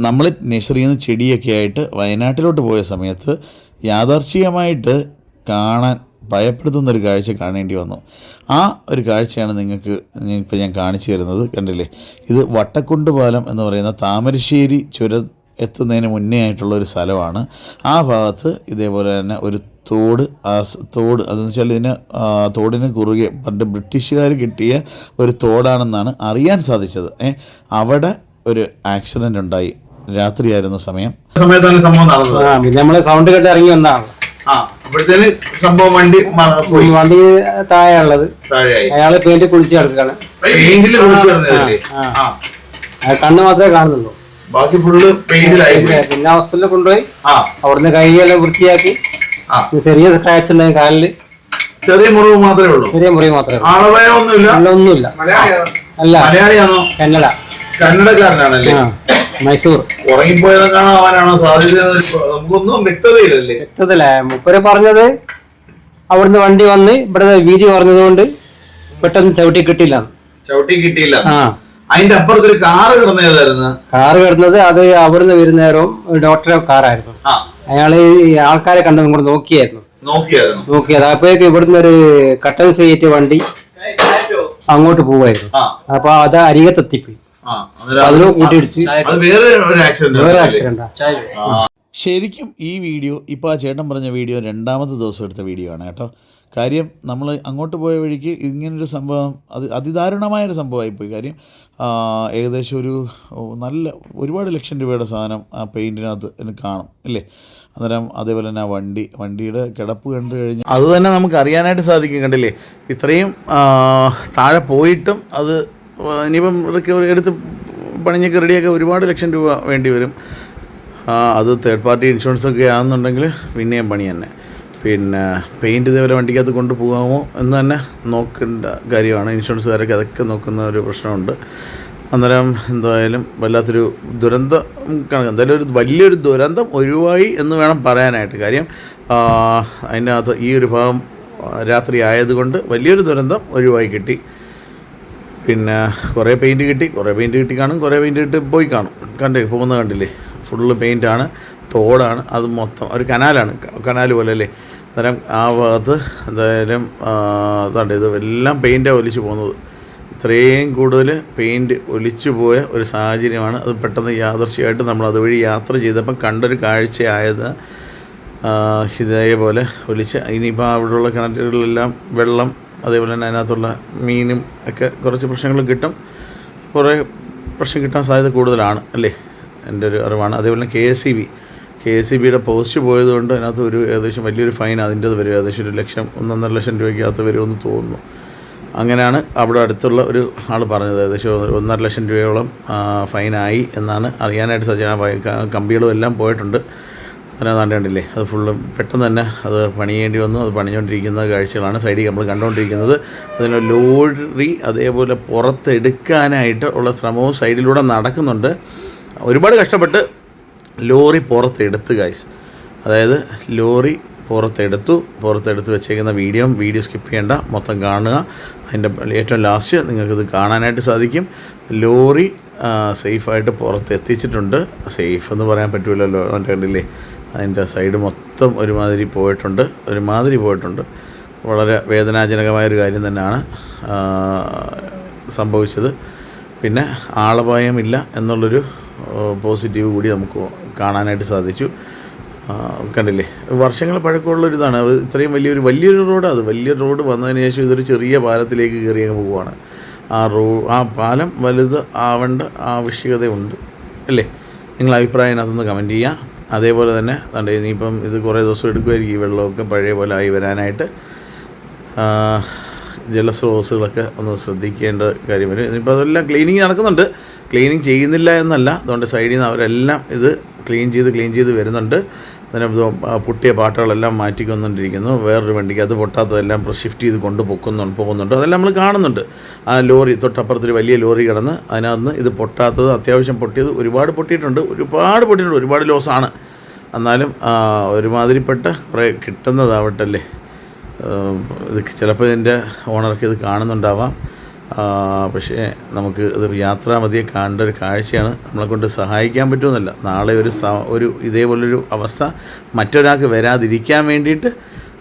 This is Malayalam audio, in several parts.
നമ്മൾ നഴ്സറിയിൽ നിന്ന് ചെടിയൊക്കെ ആയിട്ട് വയനാട്ടിലോട്ട് പോയ സമയത്ത് യാദർച്ഛികമായിട്ട് കാണാൻ ഭയപ്പെടുത്തുന്ന ഒരു കാഴ്ച കാണേണ്ടി വന്നു. ആ ഒരു കാഴ്ചയാണ് നിങ്ങൾക്ക് ഇപ്പോൾ ഞാൻ കാണിച്ചു തരുന്നത്. കണ്ടില്ലേ? ഇത് വട്ടക്കുണ്ട് പാലം എന്ന് പറയുന്ന താമരശ്ശേരി ചുരം എത്തുന്നതിന് മുന്നേ ആയിട്ടുള്ള ഒരു സ്ഥലമാണ്. ആ ഭാഗത്ത് ഇതേപോലെ തന്നെ ഒരു തോട് ആ തോട് അതെന്ന് വെച്ചാൽ ഇതിന് തോടിന് കുറുകെ പണ്ട് ബ്രിട്ടീഷുകാർ കിട്ടിയ ഒരു തോടാണെന്നാണ് അറിയാൻ സാധിച്ചത്. അവിടെ ഒരു ആക്സിഡന്റ് ഉണ്ടായി. രാത്രിയായിരുന്നു സമയം. സമയത്താണ് സംഭവം നടന്നത്. ആ പിന്നെ നമ്മൾ സൗണ്ട് കേട്ട് ഇറങ്ങി വന്നതാണ്. ആ അപ്പോഴത്തേന് സംഭവം വണ്ടി മറ- പോയി. വണ്ടി താഴെ ഉള്ളത് താഴെയായി. അയാൾ പെയിന്റ് കുളിച്ച് കിടക്കുകയാണ്. പെയിന്റിൽ കുളിച്ചു കിടന്നതല്ലേ? ആ. ആ. അയാൾ കണ്ണ് മാത്രമേ കാണുന്നുള്ളൂ. ബാക്കി ഫുള്ള് പെയിന്റിലായി പോയി. പിന്നെ ഹോസ്പിറ്റലിൽ കൊണ്ടുപോയി. ആ. അവിടുന്ന് കൈയെല്ലാം വൃത്തിയാക്കി. ആ. പിന്നെ ചെറിയ സ്ക്രാച്ച് ഉണ്ടായി കാലിൽ. ചെറിയ മുറിവ് മാത്രമേ ഉള്ളൂ. ചെറിയ മുറിവ് മാത്രമേ ഉള്ളൂ. ആളവയൊന്നുമില്ല അല്ല ഒന്നുമില്ല. അല്ല മലയാളിയാണോ? കന്നഡ. കന്നഡക്കാരനാണല്ലേ? ആ. മൈസൂർ. ഉറങ്ങിപ്പോയതൊക്കെയാണോ അവനാണോ? സാധ്യത എന്നൊരു പ- നമുക്കൊന്നും വ്യക്തതയില്ലല്ലേ? വ്യക്തതല്ലേ മുപ്പര് പറഞ്ഞത് അവിടുന്ന് വണ്ടി വന്ന് ഇവിടെ വീതി കുറഞ്ഞതുകൊണ്ട് പെട്ടെന്ന് ചവിട്ടി കിട്ടിയില്ല. ചവിട്ടി കിട്ടിയില്ല. അതിന്റെ അപ്പുറത്തൊരു കാറ് കിടന്നതായിരുന്നു കാറ് കിടന്നത് അത് അവിടുന്ന് വരുന്ന നേരവും ഡോക്ടറെ കാറായിരുന്നു. അയാൾ ആൾക്കാരെ കണ്ടത് കൂടെ നോക്കിയായിരുന്നു. നോക്കിയായിരുന്നു. നോക്കിയത് അപ്പോഴേക്ക് ഇവിടുന്ന് ഒരു കട്ടൻ സീറ്റ് വണ്ടി അങ്ങോട്ട് പോവായിരുന്നു. അപ്പൊ അത് അരികത്തെത്തിപ്പോയി. അതിലോ കൂട്ടിയിടിച്ച്. വേറെ ഒരു ആക്സിഡന്റ് വേറെ ആക്സിഡന്റാ ശരിക്കും ഈ വീഡിയോ ഇപ്പോൾ ആ ചേട്ടൻ പറഞ്ഞ വീഡിയോ രണ്ടാമത്തെ ദിവസം എടുത്ത വീഡിയോ ആണ് കേട്ടോ. കാര്യം നമ്മൾ അങ്ങോട്ട് പോയ വഴിക്ക് ഇങ്ങനൊരു സംഭവം അത് അതിദാരുണമായൊരു സംഭവമായിപ്പോയി കാര്യം ഏകദേശം ഒരു നല്ല ഒരുപാട് ലക്ഷം രൂപയുടെ സാധനം ആ പെയിന്റിനകത്ത് എനിക്ക് കാണും അല്ലേ അന്നേരം അതേപോലെ തന്നെ ആ വണ്ടി വണ്ടിയുടെ കിടപ്പ് കണ്ടു കഴിഞ്ഞാൽ അത് തന്നെ നമുക്ക് അറിയാനായിട്ട് സാധിക്കും കണ്ടില്ലേ? ഇത്രയും താഴെ പോയിട്ടും അത് ഇനിയിപ്പം റിക്കവറി എടുത്ത് പണിഞ്ഞൊക്കെ റെഡിയൊക്കെ ഒരുപാട് ലക്ഷം രൂപ വേണ്ടി വരും. അത് തേർഡ് പാർട്ടി ഇൻഷുറൻസ് ഒക്കെ ആണെന്നുണ്ടെങ്കിൽ പിന്നെയും പണി തന്നെ. പിന്നെ പെയിന്റ് ഇതേപോലെ വണ്ടിക്കകത്ത് കൊണ്ടുപോകാമോ എന്ന് തന്നെ നോക്കേണ്ട കാര്യമാണ്. ഇൻഷുറൻസുകാരൊക്കെ അതൊക്കെ നോക്കുന്ന ഒരു പ്രശ്നമുണ്ട്. അന്നേരം എന്തായാലും വല്ലാത്തൊരു ദുരന്തം കണക്ക്. എന്തായാലും ഒരു വലിയൊരു ദുരന്തം ഒഴിവായി എന്ന് വേണം പറയാനായിട്ട്. കാര്യം അതിനകത്ത് ഈ ഒരു ഭാഗം രാത്രി ആയതുകൊണ്ട് വലിയൊരു ദുരന്തം ഒഴിവായി കിട്ടി. പിന്നെ കുറേ പെയിന്റ് കിട്ടി കുറേ പെയിന്റ് കിട്ടി കാണും കുറേ പെയിന്റ് കിട്ടി പോയി കാണും. കണ്ടേ പോകുന്ന കണ്ടില്ലേ? ഫുള്ള് പെയിന്റാണ് തോടാണ് അത് മൊത്തം ഒരു കനാലാണ് കനാൽ പോലെ അല്ലേ അന്നേരം ആ ഭാഗത്ത് എന്തായാലും അതാണ്ട് ഇത് എല്ലാം പെയിന്റാണ് ഒലിച്ചു പോകുന്നത്. ഇത്രയും കൂടുതൽ പെയിന്റ് ഒലിച്ചു പോയ ഒരു സാഹചര്യമാണ്. അത് പെട്ടെന്ന് യാദർശികമായിട്ട് നമ്മൾ അതുവഴി യാത്ര ചെയ്തപ്പം കണ്ടൊരു കാഴ്ചയായത് ഇതേപോലെ ഒലിച്ച്. ഇനിയിപ്പോൾ അവിടെയുള്ള കിണറ്റുകളിലെല്ലാം വെള്ളം അതേപോലെ തന്നെ അതിനകത്തുള്ള മീനും ഒക്കെ കുറച്ച് പ്രശ്നങ്ങളും കിട്ടും. കുറേ പ്രശ്നം കിട്ടാൻ സാധ്യത കൂടുതലാണ് അല്ലേ? എന്റെ ഒരു അറിവാണ്. അതേപോലെ തന്നെ K S C B. K S C ബിയുടെ പോസ്റ്റ് പോയതുകൊണ്ട് അതിനകത്ത് ഒരു ഏകദേശം വലിയൊരു ഫൈൻ അതിന്റെത് വരും. ഏകദേശം ഒരു ലക്ഷം ഒന്നൊന്നര ലക്ഷം രൂപയ്ക്കകത്ത് വരുമെന്ന് തോന്നുന്നു. അങ്ങനെയാണ് അവിടെ അടുത്തുള്ള ഒരു ആൾ പറഞ്ഞത്. ഏകദേശം ഒന്നര ലക്ഷം രൂപയോളം ഫൈനായി എന്നാണ് അറിയാനായിട്ട് സജ്ജ കമ്പികളും എല്ലാം പോയിട്ടുണ്ട്. അങ്ങനെ കണ്ടില്ലേ അത് ഫുള്ള് പെട്ടെന്ന് തന്നെ അത് പണിയേണ്ടി വന്നു. അത് പണിഞ്ഞുകൊണ്ടിരിക്കുന്ന കാഴ്ചകളാണ് സൈഡിൽ നമ്മൾ കണ്ടുകൊണ്ടിരിക്കുന്നത് അതിന് ലോറി അതേപോലെ പുറത്തെടുക്കാനായിട്ട് ഉള്ള ശ്രമവും സൈഡിലൂടെ നടക്കുന്നുണ്ട്. ഒരുപാട് കഷ്ടപ്പെട്ട് ലോറി പുറത്തെടുത്ത് ഗൈസ് അതായത് ലോറി പുറത്തെടുത്തു. പുറത്തെടുത്ത് വെച്ചേക്കുന്ന വീഡിയോ വീഡിയോ സ്കിപ്പ് ചെയ്യേണ്ട. മൊത്തം കാണുക. അതിന്റെ ഏറ്റവും ലാസ്റ്റ് നിങ്ങൾക്കിത് കാണാനായിട്ട് സാധിക്കും. ലോറി സേഫായിട്ട് പുറത്ത് എത്തിച്ചിട്ടുണ്ട് സേഫ് എന്ന് പറയാൻ പറ്റുമല്ലോ കണ്ടില്ലേ? അതിന്റെ സൈഡ് മൊത്തം ഒരുമാതിരി പോയിട്ടുണ്ട് ഒരുമാതിരി പോയിട്ടുണ്ട്. വളരെ വേദനാജനകമായൊരു കാര്യം തന്നെയാണ് സംഭവിച്ചത്. പിന്നെ ആളപായമില്ല എന്നുള്ളൊരു പോസിറ്റീവ് കൂടി നമുക്ക് കാണാനായിട്ട് സാധിച്ചു. കണ്ടില്ലേ? വർഷങ്ങൾ പഴക്കമുള്ളൊരിതാണ്. അത് ഇത്രയും വലിയൊരു വലിയൊരു റോഡാണ് അത്. വലിയ റോഡ് വന്നതിന് ശേഷം ഇതൊരു ചെറിയ പാലത്തിലേക്ക് കയറി അങ്ങ് പോവുകയാണ് ആ റോ ആ പാലം വലുത് ആവേണ്ട ആവശ്യകതയുണ്ട്. അല്ലേ? നിങ്ങളുടെ അഭിപ്രായം അതിനകത്തുനിന്ന് കമന്റ് ചെയ്യുക. അതേപോലെ തന്നെ കണ്ടേ ഇനിയിപ്പം ഇത് കുറേ ദിവസം എടുക്കുമായിരിക്കും ഈ വെള്ളമൊക്കെ പഴയ പോലെ ആയി വരാനായിട്ട്. ജലസ്രോതസ്സുകളൊക്കെ ഒന്ന് ശ്രദ്ധിക്കേണ്ട കാര്യം വരും. ഇനിയിപ്പോൾ അതെല്ലാം ക്ലീനിങ് നടക്കുന്നുണ്ട്. ക്ലീനിങ് ചെയ്യുന്നില്ല എന്നല്ല. അതുകൊണ്ട് സൈഡിൽ നിന്ന് അവരെല്ലാം ഇത് ക്ലീൻ ചെയ്ത് ക്ലീൻ ചെയ്ത് വരുന്നുണ്ട്. അതിന് പുട്ടിയ പാട്ടുകളെല്ലാം മാറ്റിക്കൊണ്ടിരിക്കുന്നു വേറൊരു വണ്ടിക്ക് അത് പൊട്ടാത്തതെല്ലാം ഷിഫ്റ്റ് ചെയ്ത് കൊണ്ട് പൊക്കുന്നുണ്ട് പോകുന്നുണ്ട്. അതെല്ലാം നമ്മൾ കാണുന്നുണ്ട്. ആ ലോറി തൊട്ടപ്പുറത്തൊരു വലിയ ലോറി കിടന്ന് അതിനകത്ത് ഇത് പൊട്ടാത്തത് അത്യാവശ്യം പൊട്ടിയത് ഒരുപാട് പൊട്ടിയിട്ടുണ്ട്. ഒരുപാട് പൊട്ടിയിട്ടുണ്ട്. ഒരുപാട് ലോസാണ് എന്നാലും ഒരുമാതിരിപ്പെട്ട കുറേ കിട്ടുന്നതാവട്ടല്ലേ. ഇത് ചിലപ്പോൾ ഇതിന്റെ ഓണർക്ക് ഇത് കാണുന്നുണ്ടാവാം. പക്ഷേ നമുക്ക് ഇത് യാത്രാമതിയെ കാണേണ്ട ഒരു കാഴ്ചയാണ്. നമ്മളെ കൊണ്ട് സഹായിക്കാൻ പറ്റുമെന്നല്ല. നാളെ ഒരു ഒരു ഇതേപോലൊരു അവസ്ഥ മറ്റൊരാൾക്ക് വരാതിരിക്കാൻ വേണ്ടിയിട്ട്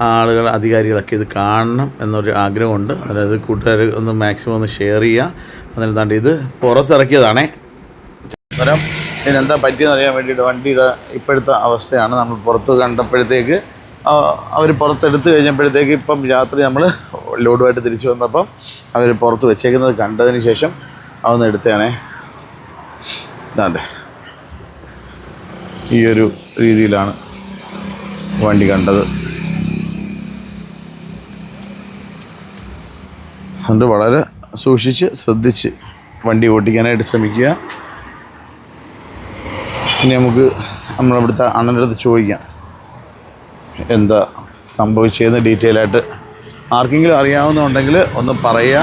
ആളുകൾ അധികാരികളൊക്കെ ഇത് കാണണം എന്നൊരു ആഗ്രഹമുണ്ട്. അതായത് കൂട്ടുകാർ ഒന്ന് മാക്സിമം ഒന്ന് ഷെയർ ചെയ്യുക. എന്നിട്ട് ഇത് പുറത്തിറക്കിയതാണേ. അന്നേരം ഇതിനെന്താ പറ്റിയെന്ന് അറിയാൻ വേണ്ടിയിട്ട് വണ്ടിയുടെ ഇപ്പോഴത്തെ അവസ്ഥയാണ്. നമ്മൾ പുറത്ത് കണ്ടപ്പോഴത്തേക്ക് അവർ പുറത്തെടുത്ത് കഴിഞ്ഞപ്പോഴത്തേക്ക് ഇപ്പം രാത്രി നമ്മൾ ലോഡുമായിട്ട് തിരിച്ചു വന്നപ്പം അവർ പുറത്ത് വെച്ചേക്കുന്നത് കണ്ടതിന് ശേഷം അതൊന്ന് എടുത്തതാണേ ഇതാണ്ട്. ഈ ഒരു രീതിയിലാണ് വണ്ടി കണ്ടത്. അതുകൊണ്ട് വളരെ സൂക്ഷിച്ച് ശ്രദ്ധിച്ച് വണ്ടി ഓടിക്കാനായിട്ട് ശ്രമിക്കുക. ഇനി നമുക്ക് നമ്മളവിടുത്തെ അണ്ണന്റെ അടുത്ത് ചോദിക്കാം. എന്താ സംഭവിച്ചതെന്ന് ഡീറ്റെയിൽ ആയിട്ട് ആർക്കെങ്കിലും അറിയാവുന്നുണ്ടെങ്കിൽ ഒന്ന് പറയുക.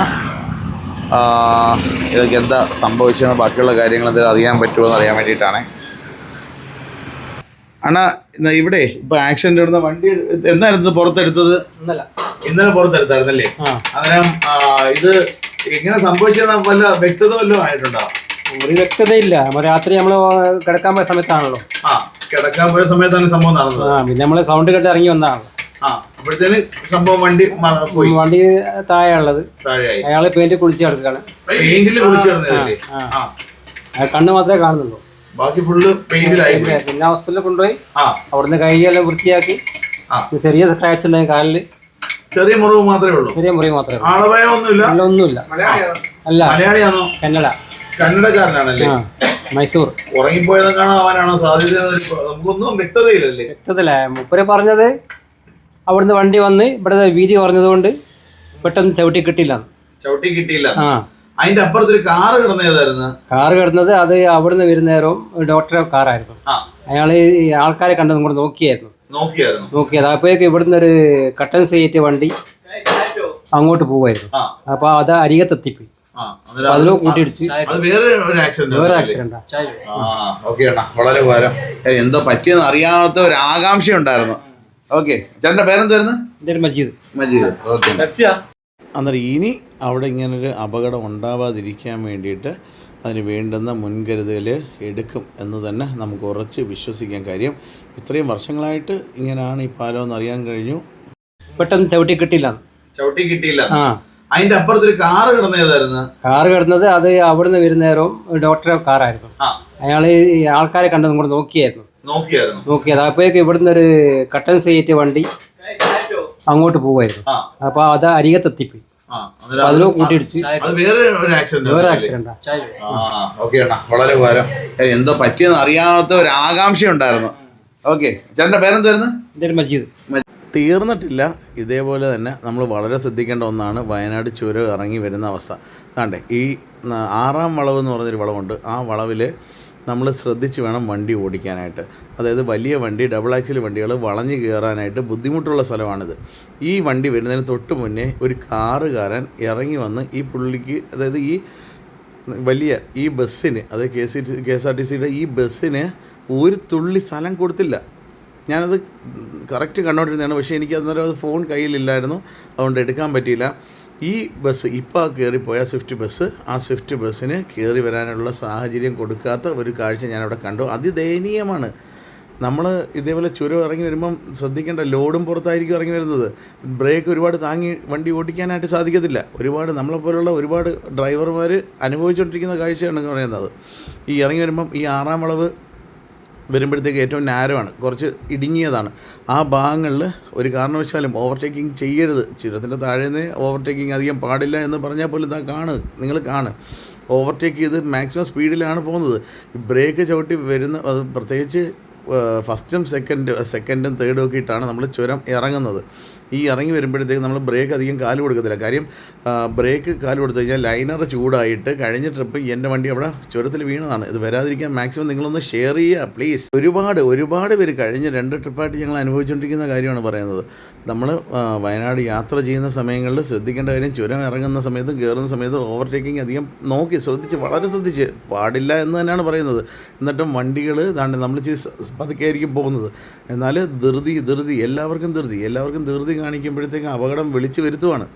ഇതൊക്കെ എന്താ സംഭവിച്ചതെന്ന് ബാക്കിയുള്ള കാര്യങ്ങൾ എന്തെങ്കിലും അറിയാൻ പറ്റുമോ എന്ന് അറിയാൻ വേണ്ടിയിട്ടാണ്. അണ്ണാ ഇവിടെ ഇപ്പൊ ആക്സിഡന്റ് ഇടുന്ന വണ്ടി എന്നായിരുന്നു പുറത്തെടുത്തത്? ഇന്നലെ പുറത്തെടുത്തായിരുന്നല്ലേ? അന്നേരം ഇത് എങ്ങനെ സംഭവിച്ചത് വല്ല വ്യക്തത വല്ലതും ആയിട്ടുണ്ടോ? ഒരു വ്യക്തതയില്ല. രാത്രി നമ്മൾ കിടക്കാൻ പോയ സമയത്താണല്ലോ. ആ കിടക്കാൻ പോയ സമയത്താണ് സംഭവം നടന്നത്. പിന്നെ നമ്മൾ സൗണ്ട് കേട്ട് ഇറങ്ങി വന്നതാണല്ലോ അപ്പോഴത്തേന് സംഭവം വണ്ടി മറ- പോയി. വണ്ടി താഴെ ഉള്ളത് അയാൾ പെയിന്റ് കുളിച്ച് കിടക്കുകയാണ്. പെയിന്റിൽ കുളിച്ച് കിടന്നതല്ലേ? കണ്ണ് മാത്രമേ കാണുന്നുള്ളൂ. ബാക്കി ഫുള്ള് പെയിന്റിലായി പോയി. പിന്നെ ഹോസ്പിറ്റലിൽ കൊണ്ടുപോയി. ആ. അവിടുന്ന് കൈയെല്ലാം വൃത്തിയാക്കി. ആ. ചെറിയ സ്ക്രാച്ച് ഉണ്ടായി കാലിൽ. ചെറിയ മുറിവ് മാത്രമേ ഉള്ളൂ. ചെറിയ മുറിവ് മാത്രമേ ഉള്ളൂ. ഒന്നുമില്ല. അല്ല ഒന്നുമില്ല അല്ല. മലയാളിയാണോ? കന്നഡ. കന്നഡക്കാരനാണല്ലേ? മൈസൂർ. ഉറങ്ങിപ്പോയതും കാണാവാനാണോ സാധ്യത നമുക്കൊന്നും വ്യക്തതയില്ലല്ലേ? വ്യക്തതയില്ല. മുപ്പര് പറഞ്ഞത് അവിടുന്ന് വണ്ടി വന്ന് ഇവിടെ വീതി കുറഞ്ഞതുകൊണ്ട് പെട്ടെന്ന് ചവിട്ടി കിട്ടിയില്ല. ചവിട്ടി കിട്ടിയില്ല. ആ. അതിന്റെ അപ്പുറത്തൊരു കാറ് കിടന്നതായിരുന്നു കാറ് കിടന്നത് അത് അവിടുന്ന് വരുന്നേരവും ഡോക്ടറെ കാറായിരുന്നു. അയാൾ ഈ ആൾക്കാരെ കണ്ടതും കൂടെ നോക്കിയായിരുന്നു. നോക്കിയായിരുന്നു. നോക്കിയത്. അപ്പോഴേക്ക് ഇവിടുന്ന് ഒരു കട്ടൻ സീറ്റ് വണ്ടി അങ്ങോട്ട് പോവായിരുന്നു. അപ്പൊ അത് അരികത്തെത്തിപ്പോയി. അതിലോ കൂട്ടിയിടിച്ച്. വേറെ ആക്സിഡന്റ് വളരെ ഉപകാരം. എന്തോ പറ്റിയെന്ന് അറിയാത്ത ഒരു ആകാംക്ഷ ഉണ്ടായിരുന്നു ഓക്കെ ചേട്ടന്റെ പേരെന്തായിരുന്നു എന്റെ മജീദ്. മജീദ്. ഓക്കെ അന്നേരം ഇനി അവിടെ ഇങ്ങനൊരു അപകടം ഉണ്ടാവാതിരിക്കാൻ വേണ്ടിയിട്ട് അതിന് വേണ്ടുന്ന മുൻകരുതൽ എടുക്കും എന്ന് തന്നെ നമുക്ക് ഉറച്ച് വിശ്വസിക്കാൻ കാര്യം. ഇത്രയും വർഷങ്ങളായിട്ട് ഇങ്ങനെയാണ് ഈ പാലം എന്ന് അറിയാൻ കഴിഞ്ഞു. പെട്ടെന്ന് ചവിട്ടി കിട്ടിയില്ല. ചവിട്ടി കിട്ടിയില്ല. ആ. അതിന്റെ അപ്പുറത്തൊരു കാറ് കിടന്ന ഏതായിരുന്നു? കാറ് കിടന്നത് അത് അവിടുന്ന് വരുന്നേരവും ഡോക്ടറെ കാറായിരുന്നു. ആ. അയാൾ ഈ ആൾക്കാരെ കണ്ടതും കൂടെ നോക്കിയായിരുന്നു. നോക്കിയായിരുന്നു. നോക്കിയത്. അപ്പോഴേക്ക് ഇവിടുന്ന് ഒരു കട്ടൻ സീറ്റ് വണ്ടി അങ്ങോട്ട് പോവായിരുന്നു. അപ്പൊ അത് അരികത്തെത്തിപ്പോയി. അതിലോ കൂട്ടിയിടിച്ച്. അത് വേറെ ഒരു ആക്സിഡന്റ് വേറെ ആക്സിഡന്റ് ആ. ഓക്കെ അണ്ണാ വളരെ ഉപകാരം. എന്തോ പറ്റിയെന്ന് അറിയാത്ത ഒരു ആകാംക്ഷ ഉണ്ടായിരുന്നു. ഓക്കെ ചേട്ടന്റെ പേരെന്തായിരുന്നു? എന്റെ മജീദ്. തീർന്നിട്ടില്ല. ഇതേപോലെ തന്നെ നമ്മൾ വളരെ ശ്രദ്ധിക്കേണ്ട ഒന്നാണ് വയനാട് ചുരം ഇറങ്ങി വരുന്ന അവസ്ഥ. കണ്ടേ ഈ ആറാം വളവ് എന്ന് പറഞ്ഞൊരു വളവുണ്ട്. ആ വളവിൽ നമ്മൾ ശ്രദ്ധിച്ച് വേണം വണ്ടി ഓടിക്കാനായിട്ട്. അതായത് വലിയ വണ്ടി ഡബിൾ ആക്സിൽ വണ്ടികൾ വളഞ്ഞു കയറാനായിട്ട് ബുദ്ധിമുട്ടുള്ള സ്ഥലമാണിത്. ഈ വണ്ടി വരുന്നതിന് തൊട്ട് മുന്നേ ഒരു കാറുകാരൻ ഇറങ്ങി വന്ന് ഈ പുള്ളിക്ക് അതായത് ഈ വലിയ ഈ ബസ്സിന് അതായത് K C K S R T സിയുടെ ഈ ബസ്സിന് ഒരു തുള്ളി സ്ഥലം കൊടുത്തില്ല. ഞാനത് കറക്റ്റ് കണ്ടുകൊണ്ടിരുന്നതാണ് പക്ഷേ എനിക്ക് അന്നേരം അത് ഫോൺ കയ്യിലില്ലായിരുന്നു. അതുകൊണ്ട് എടുക്കാൻ പറ്റിയില്ല. ഈ ബസ് ഇപ്പോൾ കയറിപ്പോയ സ്വിഫ്റ്റ് ബസ്. ആ സ്വിഫ്റ്റ് ബസ്സിന് കയറി വരാനുള്ള സാഹചര്യം കൊടുക്കാത്ത ഒരു കാഴ്ച ഞാനവിടെ കണ്ടു. അതിദയനീയമാണ്. നമ്മൾ ഇതേപോലെ ചുരം ഇറങ്ങി വരുമ്പം ശ്രദ്ധിക്കേണ്ട ലോഡും പുറത്തായിരിക്കും ഇറങ്ങി വരുന്നത്. ബ്രേക്ക് ഒരുപാട് താങ്ങി വണ്ടി ഓടിക്കാനായിട്ട് സാധിക്കത്തില്ല. ഒരുപാട് നമ്മളെപ്പോലുള്ള ഒരുപാട് ഡ്രൈവർമാർ അനുഭവിച്ചുകൊണ്ടിരിക്കുന്ന കാഴ്ചയാണ് പറയുന്നത്. ഈ ഇറങ്ങി വരുമ്പം ഈ ആറാം വളവ് വരുമ്പോഴത്തേക്ക് ഏറ്റവും നാരമാണ് കുറച്ച് ഇടുങ്ങിയതാണ്. ആ ഭാഗങ്ങളിൽ ഒരു കാരണവശാലും ഓവർടേക്കിംഗ് ചെയ്യരുത്. ചുരത്തിന്റെ താഴേന്ന് ഓവർടേക്കിംഗ് അധികം പാടില്ല എന്ന് പറഞ്ഞാൽ പോലും ഇതാ കാണുക. നിങ്ങൾ കാണുക. ഓവർടേക്ക് ചെയ്ത് മാക്സിമം സ്പീഡിലാണ് പോകുന്നത്. ബ്രേക്ക് ചവിട്ടി വരുന്ന അത് പ്രത്യേകിച്ച് ഫസ്റ്റും സെക്കൻഡ് സെക്കൻഡും തേർഡും ഒക്കെ ഇട്ടാണ് നമ്മൾ ചുരം ഇറങ്ങുന്നത്. ഈ ഇറങ്ങി വരുമ്പോഴത്തേക്ക് നമ്മൾ ബ്രേക്ക് അധികം കാൽ കൊടുക്കത്തില്ല. കാര്യം ബ്രേക്ക് കാൽ കൊടുത്തു കഴിഞ്ഞാൽ ലൈനർ ചൂടായിട്ട് കഴിഞ്ഞ ട്രിപ്പ് എന്റെ വണ്ടി അവിടെ ചുരത്തിൽ വീണതാണ്. ഇത് വരാതിരിക്കാൻ മാക്സിമം നിങ്ങളൊന്ന് ഷെയർ ചെയ്യുക പ്ലീസ് ഒരുപാട് ഒരുപാട് പേര് കഴിഞ്ഞ രണ്ട് ട്രിപ്പായിട്ട് ഞങ്ങൾ അനുഭവിച്ചുകൊണ്ടിരിക്കുന്ന കാര്യമാണ് പറയുന്നത്. നമ്മൾ വയനാട് യാത്ര ചെയ്യുന്ന സമയങ്ങളിൽ ശ്രദ്ധിക്കേണ്ട കാര്യം ചുരം ഇറങ്ങുന്ന സമയത്തും കയറുന്ന സമയത്തും ഓവർടേക്കിംഗ് അധികം നോക്കി ശ്രദ്ധിച്ച് വളരെ ശ്രദ്ധിച്ച് പാടില്ല എന്ന് തന്നെയാണ് പറയുന്നത്. എന്നിട്ടും വണ്ടികൾ നമ്മൾ ഇച്ചിരി പതുക്കെ ആയിരിക്കും പോകുന്നത്. എന്നാൽ ധൃതി ധൃതി എല്ലാവർക്കും ധൃതി. എല്ലാവർക്കും ധൃതി കാണിക്കുമ്പോഴത്തേക്കും അപകടം വിളിച്ചു വരുത്തുവാണ്.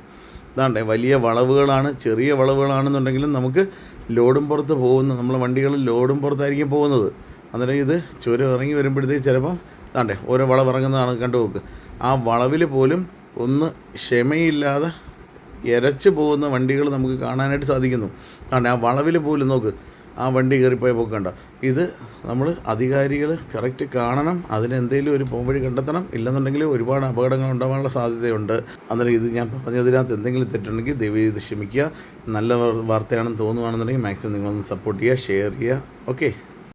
ഇതാണ്ടേ വലിയ വളവുകളാണ് ചെറിയ വളവുകളാണെന്നുണ്ടെങ്കിലും നമുക്ക് ലോഡും പുറത്ത് പോകുന്ന നമ്മളെ വണ്ടികൾ ലോഡും പുറത്തായിരിക്കും പോകുന്നത്. അന്നേരം ഇത് ചുരം ഇറങ്ങി വരുമ്പോഴത്തേക്ക് ചിലപ്പം ഇതാണ്ടേ ഓരോ വളവ് ഇറങ്ങുന്നതാണ് കണ്ടു നോക്ക്. ആ വളവിൽ പോലും ഒന്ന് ക്ഷമയില്ലാതെ എരച്ച് പോകുന്ന വണ്ടികൾ നമുക്ക് കാണാനായിട്ട് സാധിക്കുന്നു. ആണ് ആ വളവിൽ പോലും നോക്ക്. ആ വണ്ടി കയറിപ്പോയ പോക്കണ്ട ഇത് നമ്മൾ അധികാരികൾ കറക്റ്റ് കാണണം അതിനെന്തെങ്കിലും ഒരു പോംവഴി കണ്ടെത്തണം. ഇല്ലെന്നുണ്ടെങ്കിൽ ഒരുപാട് അപകടങ്ങൾ ഉണ്ടാകാനുള്ള സാധ്യതയുണ്ട്. അന്നേരം ഇത് ഞാൻ പറഞ്ഞതിനകത്ത് എന്തെങ്കിലും തെറ്റുണ്ടെങ്കിൽ ദയവ് ചെയ്ത് ക്ഷമിക്കുക. നല്ല വാർത്തയാണെന്ന് തോന്നുകയാണെന്നുണ്ടെങ്കിൽ മാക്സിമം നിങ്ങളൊന്ന് സപ്പോർട്ട് ചെയ്യുക ഷെയർ ചെയ്യുക. ഓക്കെ